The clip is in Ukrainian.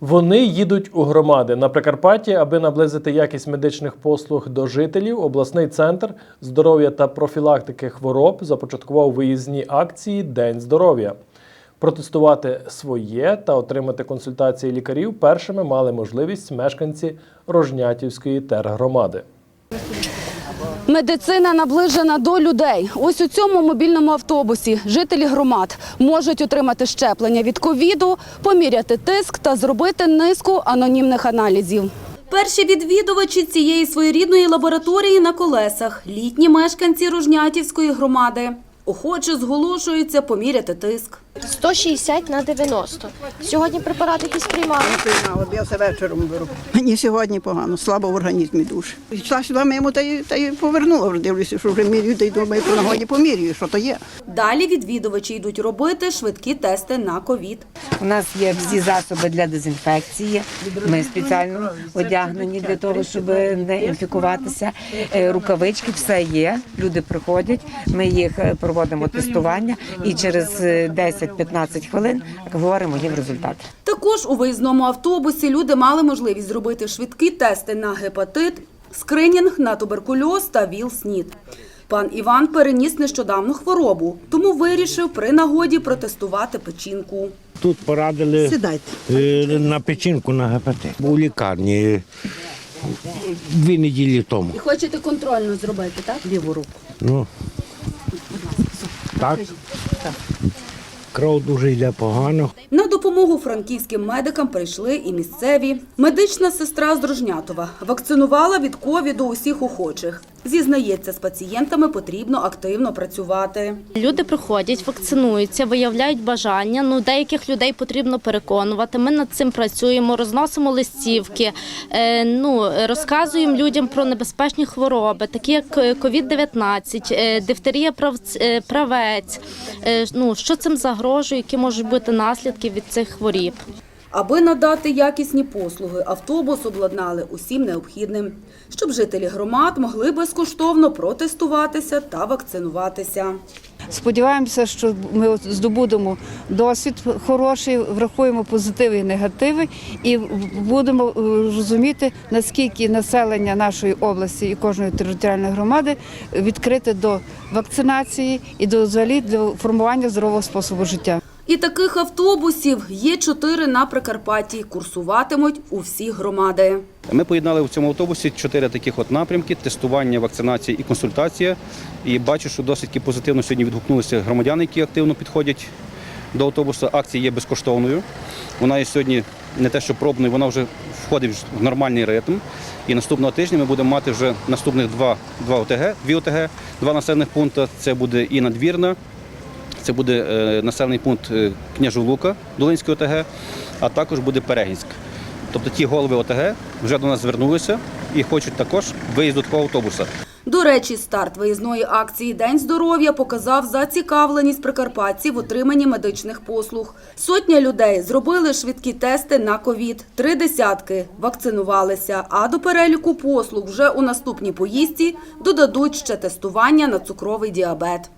Вони їдуть у громади на Прикарпатті, аби наблизити якість медичних послуг до жителів. Обласний центр здоров'я та профілактики хвороб започаткував виїзні акції День здоров'я. Протестувати своє та отримати консультації лікарів першими мали можливість мешканці Рожнятівської тергромади. Медицина наближена до людей. Ось у цьому мобільному автобусі жителі громад можуть отримати щеплення від ковіду, поміряти тиск та зробити низку анонімних аналізів. Перші відвідувачі цієї своєрідної лабораторії на колесах літні мешканці Рожнятівської громади. Охоче зголошуються поміряти тиск. 160 на 90. Сьогодні препарат якийсь приймали. Приймала, б я все вечором беру. Мені сьогодні погано, слабо в організмі дуже. Йшла сюди мимо та й, та й повернула, вже дивлюся, що вже мірюю, та й думаю, по нагоді помірюю, що то є. Далі відвідувачі йдуть робити швидкі тести на ковід. У нас є всі засоби для дезінфекції. Ми спеціально одягнені для того, щоб не інфікуватися. Е, Рукавички, все є. Люди приходять. Ми їх е, проводимо тестування і через е, 10-15 хвилин говоримо їм результат. Також у виїзному автобусі люди мали можливість зробити швидкі тести на гепатит, скринінг на туберкульоз та ВІЛ-СНІД. Пан Іван переніс нещодавну хворобу, тому вирішив при нагоді протестувати печінку. Тут порадили Сідайте. е, на печінку на гепатит. Був у лікарні дві неділі тому. І хочете контрольно зробити, так? Ліву руку. Ну, так. Кров дуже йде погано. На допомогу франківським медикам прийшли і місцеві. Медична сестра з Дружнятова вакцинувала від ковіду усіх охочих. Зізнається, з пацієнтами потрібно активно працювати. Люди приходять, вакцинуються, виявляють бажання. Ну, деяких людей потрібно переконувати. Ми над цим працюємо, розносимо листівки, е, ну, розказуємо людям про небезпечні хвороби, такі як COVID-19, е, дифтерія е, правець. Е, ну, що цим загрожує, які можуть бути наслідки від цих хворіб. Аби надати якісні послуги, автобус обладнали усім необхідним, щоб жителі громад могли безкоштовно протестуватися та вакцинуватися. Сподіваємося, що ми здобудемо досвід хороший, врахуємо позитиви і негативи, і будемо е, розуміти, наскільки населення нашої області і кожної територіальної громади відкрите до вакцинації і до взагалі для формування здорового способу життя. І таких автобусів є чотири на Прикарпатті. Курсуватимуть у всі громади. Ми поєднали в цьому автобусі чотири таких от напрямки: тестування, вакцинація і консультація. І бачу, що досить позитивно сьогодні відгукнулися громадяни, які активно підходять до автобусу. Акція є безкоштовною. Вона є сьогодні не те, що пробною, вона вже входить в нормальний ритм. І наступного тижня ми будемо мати вже наступних два, два ОТГ, дві ОТГ, два населених пункти. Це буде і надвірна. Це буде е, населений пункт е, Княжулука, Долинської ОТГ, а також буде Перегінськ. Тобто ті голови ОТГ вже до нас звернулися і хочуть також виїзду такого автобуса. До речі, старт виїзної акції День здоров'я показав зацікавленість прикарпатців в отриманні медичних послуг. Сотня людей зробили швидкі тести на ковід. Три десятки вакцинувалися. А до переліку послуг вже у наступній поїздці додадуть ще тестування на цукровий діабет.